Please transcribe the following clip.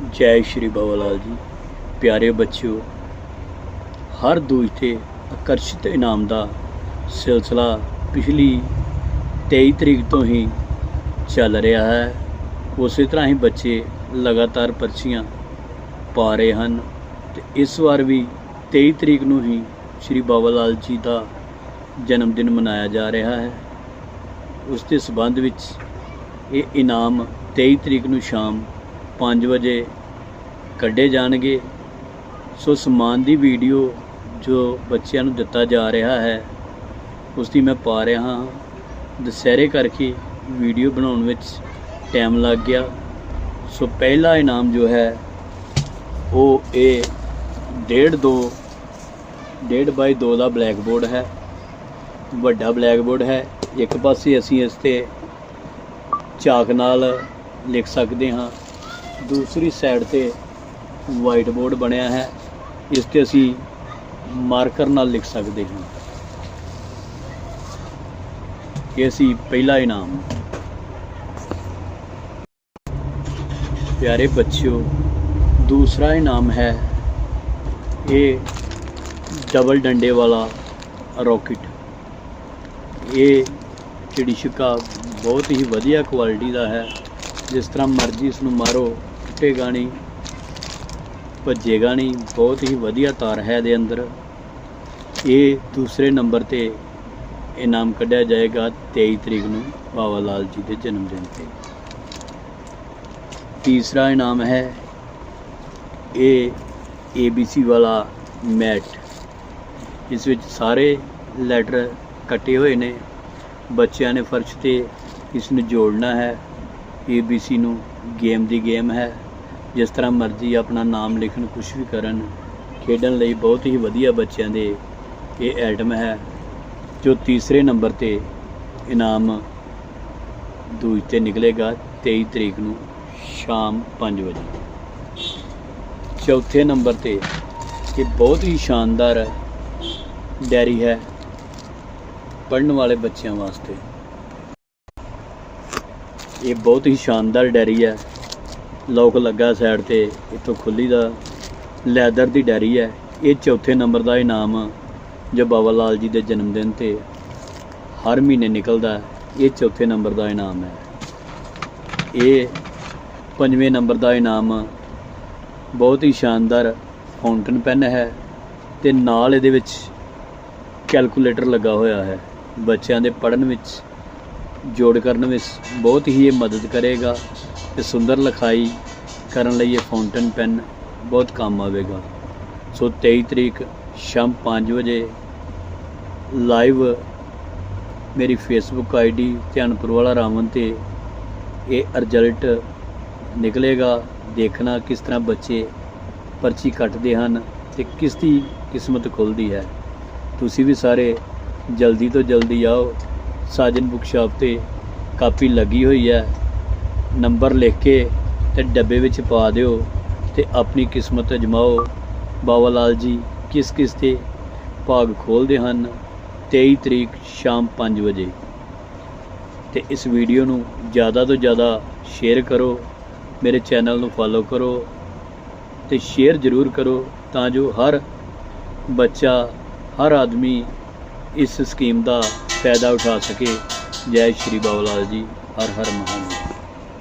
ਜੈ ਸ਼੍ਰੀ ਬਾਬਾ ਲਾਲ ਜੀ। ਪਿਆਰੇ ਬੱਚਿਓ, ਹਰ ਦੂਜ ਤੇ ਆਕਰਸ਼ਿਤ ਇਨਾਮ ਦਾ ਸਿਲਸਿਲਾ ਪਿਛਲੀ 23 ਤਰੀਕ ਤੋਂ ਹੀ ਚੱਲ ਰਿਹਾ ਹੈ। ਉਸੇ ਤਰ੍ਹਾਂ ਹੀ ਬੱਚੇ ਲਗਾਤਾਰ ਪਰਚੀਆਂ ਪਾ ਰਹੇ ਹਨ ਤੇ ਇਸ ਵਾਰ ਵੀ 23 ਤਰੀਕ ਨੂੰ ਹੀ ਸ਼੍ਰੀ ਬਾਬਾ ਲਾਲ ਜੀ ਦਾ ਜਨਮ ਦਿਨ ਮਨਾਇਆ ਜਾ ਰਿਹਾ ਹੈ। ਉਸ ਦੇ ਸਬੰਧ ਵਿੱਚ ਇਹ ਇਨਾਮ 23 ਤਰੀਕ ਨੂੰ ਸ਼ਾਮ 5 ਵਜੇ ਕੱਢੇ ਜਾਣਗੇ। ਸੋ ਸਮਾਨ ਦੀ ਵੀਡੀਓ ਜੋ ਬੱਚਿਆਂ ਨੂੰ ਦਿੱਤਾ ਜਾ ਰਿਹਾ ਹੈ ਉਸ ਦੀ ਮੈਂ ਪਾ ਰਿਹਾ ਹਾਂ। ਦੁਸਹਿਰੇ ਕਰਕੇ ਵੀਡੀਓ ਬਣਾਉਣ ਵਿੱਚ ਟਾਈਮ ਲੱਗ ਗਿਆ। ਸੋ ਪਹਿਲਾ ਇਨਾਮ ਜੋ ਹੈ, ਉਹ ਇਹ ਡੇਢ ਦੋ, ਡੇਢ ਬਾਈ 2 ਦਾ ਬਲੈਕ ਬੋਰਡ ਹੈ। ਵੱਡਾ ਬਲੈਕ ਬੋਰਡ ਹੈ। ਇੱਕ ਪਾਸੇ ਅਸੀਂ ਇਸ ਤੇ ਚਾਕ ਨਾਲ ਲਿਖ ਸਕਦੇ ਹਾਂ। ਦੂਸਰੀ ਸਾਈਡ ਤੇ ਵਾਈਟ ਬੋਰਡ ਬਣਿਆ ਹੈ, ਇਸ ਤੇ ਅਸੀਂ ਮਾਰਕਰ ਨਾਲ ਲਿਖ ਸਕਦੇ ਹਾਂ। ਇਹ ਸੀ ਪਹਿਲਾ ਇਨਾਮ। ਪਿਆਰੇ ਬੱਚਿਓ, ਦੂਸਰਾ ਇਨਾਮ ਹੈ ਇਹ ਡਬਲ ਡੰਡੇ ਵਾਲਾ ਰੌਕਟ ਇਹ ਚਿੜੀ ਛਿੱਕਾ ਬਹੁਤ ਹੀ ਵਧੀਆ ਕੁਆਲਿਟੀ ਦਾ ਹੈ। ਜਿਸ ਤਰ੍ਹਾਂ ਮਰਜ਼ੀ ਇਸ ਨੂੰ ਮਾਰੋ। ਟੁੱਟੇਗਾ ਨਹੀਂ ਭੱਜੇਗਾ ਨਹੀਂ ਬਹੁਤ ਹੀ ਵਧੀਆ ਤਾਰ ਹੈ ਇਹਦੇ ਅੰਦਰ। ਇਹ ਦੂਸਰੇ ਨੰਬਰ ਤੇ ਇਨਾਮ ਕੱਢਿਆ ਜਾਏਗਾ 23 ਤਰੀਕ ਨੂੰ ਬਾਬਾ ਲਾਲ ਜੀ ਦੇ ਜਨਮ ਦਿਨ ਤੇ। ਤੀਸਰਾ ਇਨਾਮ ਹੈ ਇਹ ABC ਵਾਲਾ ਮੈਟ ਇਸ ਵਿੱਚ ਸਾਰੇ ਲੈਟਰ ਕੱਟੇ ਹੋਏ ਨੇ। ਬੱਚਿਆਂ ਨੇ ਫਰਸ਼ ਤੇ ਇਸ ਨੂੰ ਜੋੜਨਾ ਹੈ। ABC ਨੂੰ ਗੇਮ ਦੀ ਗੇਮ ਹੈ। ਜਿਸ ਤਰ੍ਹਾਂ ਮਰਜ਼ੀ ਆਪਣਾ ਨਾਮ ਲਿਖਣ ਕੁਝ ਵੀ ਕਰਨ, ਖੇਡਣ ਲਈ ਬਹੁਤ ਹੀ ਵਧੀਆ ਬੱਚਿਆਂ ਦੇ ਇਹ ਐਟਮ ਹੈ, ਜੋ ਤੀਸਰੇ ਨੰਬਰ ਤੇ ਇਨਾਮ ਦੂਜ ਤੇ ਨਿਕਲੇਗਾ 23 ਤਰੀਕ ਨੂੰ ਸ਼ਾਮ 5 ਵਜੇ। ਚੌਥੇ ਨੰਬਰ ਤੇ ਇਹ ਬਹੁਤ ਹੀ ਸ਼ਾਨਦਾਰ ਡੈਰੀ ਹੈ ਪੜਨ ਵਾਲੇ ਬੱਚਿਆਂ ਵਾਸਤੇ। ਇਹ ਬਹੁਤ ਹੀ ਸ਼ਾਨਦਾਰ ਡੈਰੀ ਹੈ। ਲੋਕ ਲੱਗਾ ਸਾਈਡ ਤੇ, ਇੱਥੋਂ ਖੁੱਲੀ ਦਾ ਲੈਦਰ ਦੀ ਡੈਰੀ ਹੈ। ਇਹ ਚੌਥੇ ਨੰਬਰ ਦਾ ਇਨਾਮ ਜੋ ਬਾਬਾ ਲਾਲ ਜੀ ਦੇ ਜਨਮ ਦਿਨ ਤੇ ਹਰ ਮਹੀਨੇ ਨਿਕਲਦਾ ਇਹ ਚੌਥੇ ਨੰਬਰ ਦਾ ਇਨਾਮ ਹੈ। ਇਹ ਪੰਜਵੇਂ ਨੰਬਰ ਦਾ ਇਨਾਮ ਬਹੁਤ ਹੀ ਸ਼ਾਨਦਾਰ ਫਾਊਂਟਨ ਪੈਨ ਹੈ ਤੇ ਨਾਲ ਇਹਦੇ ਵਿੱਚ ਕੈਲਕੂਲੇਟਰ ਲੱਗਾ ਹੋਇਆ ਹੈ। ਬੱਚਿਆਂ ਦੇ ਪੜ੍ਹਨ ਵਿੱਚ, ਜੋੜ ਕਰਨ ਵਿੱਚ ਬਹੁਤ ਹੀ ਇਹ ਮਦਦ ਕਰੇਗਾ। ਤੇ ਸੁੰਦਰ ਲਿਖਾਈ ਕਰਨ ਲਈ ਇਹ ਫਾਊਂਟਨ ਪੈਨ ਬਹੁਤ ਕੰਮ ਆਵੇਗਾ। ਸੋ 23 ਤਰੀਕ ਸ਼ਾਮ 5 ਵਜੇ ਲਾਈਵ ਮੇਰੀ ਫੇਸਬੁੱਕ ਆਈਡੀ ਧਿਆਨਪੁਰ ਵਾਲਾ ਰਾਵਣ ਤੇ ਇਹ ਰਿਜ਼ਲਟ ਨਿਕਲੇਗਾ। ਦੇਖਣਾ ਕਿਸ ਤਰ੍ਹਾਂ ਬੱਚੇ ਪਰਚੀ ਕੱਟਦੇ ਹਨ ਤੇ ਕਿਸ ਦੀ ਕਿਸਮਤ ਖੁੱਲਦੀ ਹੈ। ਤੁਸੀਂ ਵੀ ਸਾਰੇ ਜਲਦੀ ਤੋਂ ਜਲਦੀ ਆਓ। ਸਾਜਨ ਬੁੱਕ ਸ਼ਾਪ ਤੇ ਕਾਪੀ ਲੱਗੀ ਹੋਈ ਹੈ। ਨੰਬਰ ਲਿਖ ਕੇ ਤੇ ਡੱਬੇ ਵਿੱਚ ਪਾ ਦਿਓ ਤੇ ਆਪਣੀ ਕਿਸਮਤ ਅਜਮਾਓ। ਬਾਬਾ ਲਾਲ ਜੀ, ਕਿਸ ਕਿਸ ਤੇ? ਭਾਗ ਖੋਲਦੇ ਹਨ 23 ਤਰੀਕ ਸ਼ਾਮ 5 ਵਜੇ। ਤੇ ਇਸ ਵੀਡੀਓ ਨੂੰ ਜ਼ਿਆਦਾ ਤੋਂ ਜ਼ਿਆਦਾ ਸ਼ੇਅਰ ਕਰੋ, ਮੇਰੇ ਚੈਨਲ ਨੂੰ ਫੋਲੋ ਕਰੋ ਤੇ ਸ਼ੇਅਰ ਜ਼ਰੂਰ ਕਰੋ ਤਾਂ ਜੋ ਹਰ ਬੱਚਾ, ਹਰ ਆਦਮੀ ਇਸ ਸਕੀਮ ਦਾ ਫਾਇਦਾ ਉਠਾ ਸਕੇ। ਜੈ ਸ਼੍ਰੀ ਬਾਬਾ ਲਾਲ ਜੀ, ਹਰ ਹਰ ਮਹਾਨ।